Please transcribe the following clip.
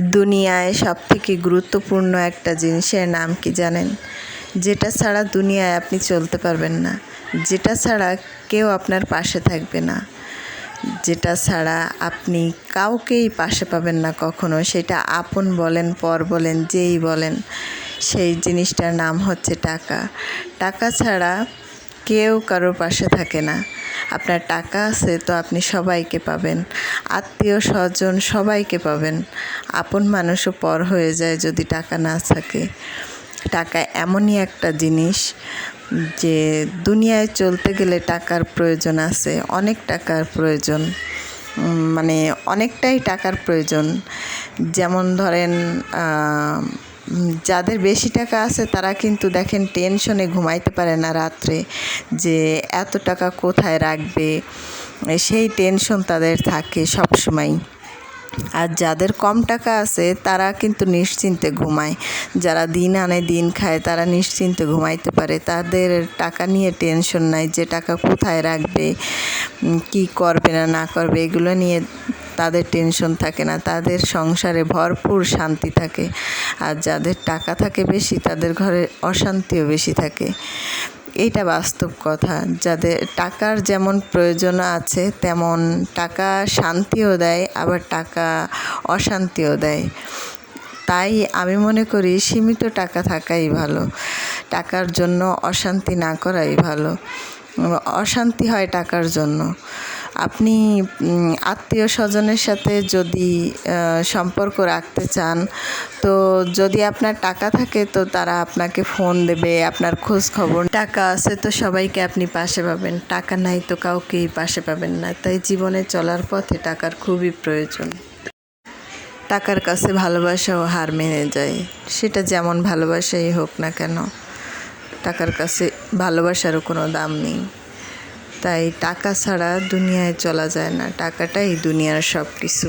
দুনিয়ায় সবথেকে গুরুত্বপূর্ণ একটা জিনিসের নাম কি জানেন? যেটা ছাড়া দুনিয়ায় আপনি চলতে পারবেন না। যেটা ছাড়া কেউ আপনার পাশে থাকবে না। যেটা ছাড়া আপনি কাউকেই পাশে পাবেন না কখনো। সেটা আপন বলেন, পর বলেন, যেই বলেন, সেই জিনিসটার নাম হচ্ছে টাকা। টাকা ছাড়া কেউ কারোর পাশে থাকে না। আপনার টাকা আছে তো আপনি সবাইকে পাবেন। আত্মীয় স্বজন সবাইকে পাবেন। আপন মানুষও পর হয়ে যায় যদি টাকা না থাকে। টাকা এমনই একটা জিনিস যে দুনিয়ায় চলতে গেলে টাকার প্রয়োজন আছে, অনেক টাকার প্রয়োজন। মানে অনেকটাই টাকার প্রয়োজন। যেমন ধরেন যাদের বেশি টাকা আছে তারা কিন্তু দেখেন টেনশনে ঘুমাইতে পারে না রাত্রে যে এত টাকা কোথায় রাখবে? সেই টেনশন তাদের থাকে সবসময় আর যাদের কম টাকা আছে তারা কিন্তু নিশ্চিন্তে ঘুমায়। যারা দিন আনে দিন খায় তারা নিশ্চিন্তে ঘুমাইতে পারে। তাদের টাকা নিয়ে টেনশন নাই যে টাকা কোথায় রাখবে কি করবে না না করবে, এগুলো নিয়ে তাদের টেনশন থাকে না, তাদের সংসারে ভরপুর শান্তি থাকে। আর যাদের টাকা থাকে বেশি, তাদের ঘরে অশান্তিও বেশি থাকে। এইটা বাস্তব কথা। যাদের টাকার যেমন প্রয়োজন আছে, তেমন টাকা শান্তিও দেয়, আবার টাকা অশান্তিও দেয়। তাই আমি মনে করি সীমিত টাকা থাকাই ভালো। টাকার জন্য অশান্তি না করাই ভালো। অশান্তি হয় টাকার জন্য। আপনি আত্মীয় স্বজনের সাথে যদি সম্পর্ক রাখতে চান, তো যদি আপনার টাকা থাকে, তো তারা আপনাকে ফোন দেবে, আপনার খোঁজ খবর। টাকা আছে তো সবাইকে আপনি পাশে পাবেন, টাকা নাই তো কাউকেই পাশে পাবেন না। তাই জীবনে চলার পথে টাকার খুবই প্রয়োজন। টাকার কাছে ভালোবাসাও হার মেনে যায়, সেটা যেমন ভালোবাসাই হোক না কেন, টাকার কাছে ভালোবাসারও কোনো দাম নেই। তাই টাকা ছাড়া দুনিয়ায় চলা যায় না। টাকাটাই দুনিয়ার সব কিছু